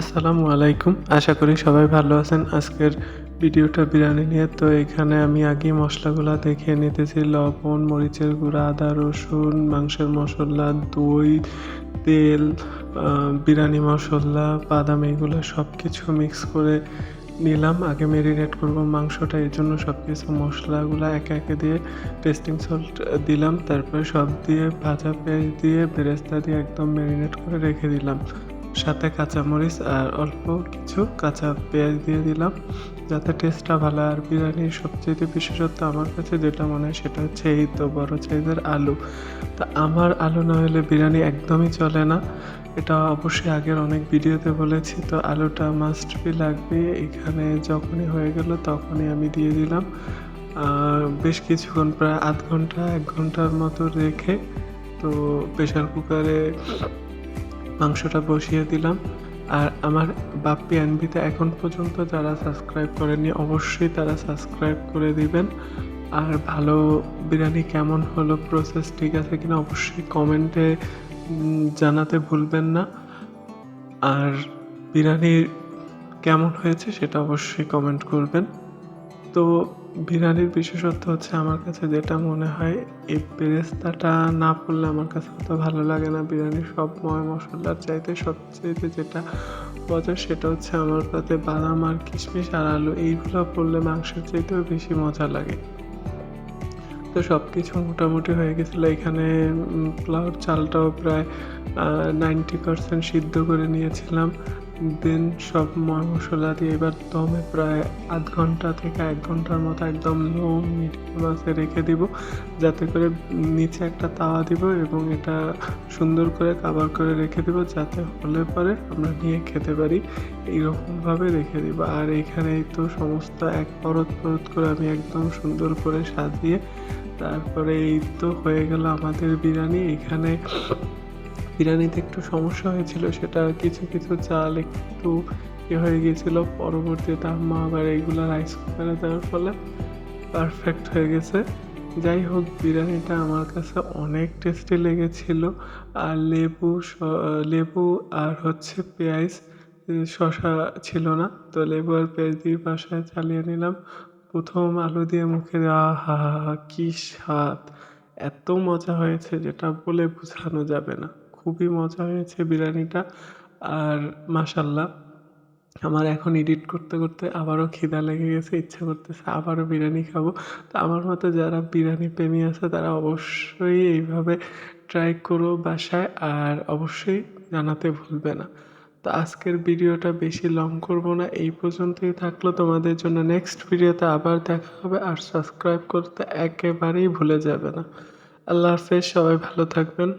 আসসালামু আলাইকুম। আশা করি সবাই ভালো আছেন। আজকের ভিডিওটা বিরিয়ানি নিয়ে। তো এখানে আমি আগে মশলাগুলো দেখে নিতেছি। লবণ, মরিচের গুঁড়া, আদা, রসুন, মাংসের মশলা, দই, তেল বিরিয়ানি মশলা, বাদাম, এগুলো সব কিছু মিক্স করে নিলাম। আগে মেরিনেট করব মাংসটা, এর জন্য সব কিছু মশলাগুলো একে একে দিয়ে টেস্টিং সল্ট দিলাম। তারপরে সব দিয়ে ভাজা পেঁয়াজ দিয়ে বেরেস্তা দিয়ে একদম মেরিনেট করে রেখে দিলাম। সাথে কাঁচামরিচ আর অল্প কিছু কাঁচা পেঁয়াজ দিয়ে দিলাম। যাতে টেস্টটা ভালো আর বিরিয়ানির সবচেয়ে বিশেষত্ব আমার কাছে যেটা মনে হয় সেটা হচ্ছে এই তো বড় সাইজের আলু। তা আমার আলু না হলে বিরিয়ানি একদমই চলে না। এটা অবশ্যই আগের অনেক ভিডিওতে বলেছি। তো আলুটা মাস্ট বি লাগবে। এখানে যখনই হয়ে গেল তখনই আমি দিয়ে দিলাম। বেশ কিছুক্ষণ, প্রায় আধ ঘণ্টা, এক ঘণ্টার মতো রেখে তো প্রেশার কুকারে মাংসটা বসিয়ে দিলাম। আর আমার বাপ্পি এনবিতে এখন পর্যন্ত যারা সাবস্ক্রাইব করেনি অবশ্যই তারা সাবস্ক্রাইব করে দিবেন। আর ভালো বিরিয়ানি কেমন হলো প্রসেস ঠিক আছে কিনা, অবশ্যই কমেন্টে জানাতে ভুলবেন না। আর বিরিয়ানি কেমন হয়েছে, সেটা অবশ্যই কমেন্ট করবেন। তো বিরিয়ানির বিশেষত্ব হচ্ছে আমার কাছে যেটা মনে হয়, এই বেরেস্তাটা না পড়লে আমার কাছে অত ভালো লাগে না। বিরিয়ানির সব ময় মশলার চাইতে সবচেয়ে যেটা মজা সেটা হচ্ছে আমার কাছে বাদাম আর কিশমিশ আর আলু, এইগুলো পড়লে মাংসের চাইতেও বেশি মজা লাগে। তো সব কিছু মোটামুটি হয়ে গেছিল। এখানে পোলাওর চালটাও প্রায় নাইনটি পার্সেন্ট সিদ্ধ করে নিয়েছিলাম। দেন সব মশলা দিয়ে এবার দমে প্রায় আধ ঘণ্টা থেকে এক ঘণ্টার মতো একদম লো মিডিয়াম আছে রেখে দিব। যাতে করে নিচে একটা তাওয়া দিব এবং এটা সুন্দর করে কাভার করে রেখে দিব যাতে হলে পরে আমরা নিয়ে খেতে পারি। এইরকমভাবে রেখে দিব। আর এখানেই তো সমস্ত এক পরত পরত করে আমি একদম সুন্দর করে সাজিয়ে তারপরে এই তো হয়ে গেল আমাদের বিরিয়ানি। এখানে বিরিয়ানিতে একটু সমস্যা হয়েছিল, সেটা কিছু কিছু চাল একটু ইয়ে হয়ে গিয়েছিল পরবর্তীতে আম্মা আবার এইগুলো রাইস কুকারে দেওয়ার ফলে পারফেক্ট হয়ে গেছে। যাই হোক বিরিয়ানিটা আমার কাছে অনেক টেস্টি লেগেছিল। আর লেবু লেবু আর হচ্ছে পেঁয়াজ শশা ছিল না। তো লেবু আর পেঁয়াজ দিয়ে বাসায় চালিয়ে নিলাম। প্রথম আলু দিয়ে মুখে দেওয়া হা হা কি স্বাদ! এত মজা হয়েছে, যেটা বলে বোঝানো যাবে না। খুবই মজা হয়েছে বিরিয়ানিটা। আর মাসাল্লাহ আমার এখন এডিট করতে করতে আবারও খিদা লেগে গেছে, ইচ্ছা করতেছে আবারও বিরিয়ানি খাব। তো আমার মতো যারা বিরিয়ানি প্রেমী আছে, তারা অবশ্যই এইভাবে ট্রাই করো বাসায়, আর অবশ্যই জানাতে ভুলবে না। তো আজকের ভিডিওটা বেশি লং করব না, এই পর্যন্তই থাকল। তোমাদের জন্য নেক্সট ভিডিওতে আবার দেখা হবে, আর সাবস্ক্রাইব করতে একেবারেই ভুলে যাবে না। আল্লাহ হাফেজ, সবাই ভালো থাকবেন।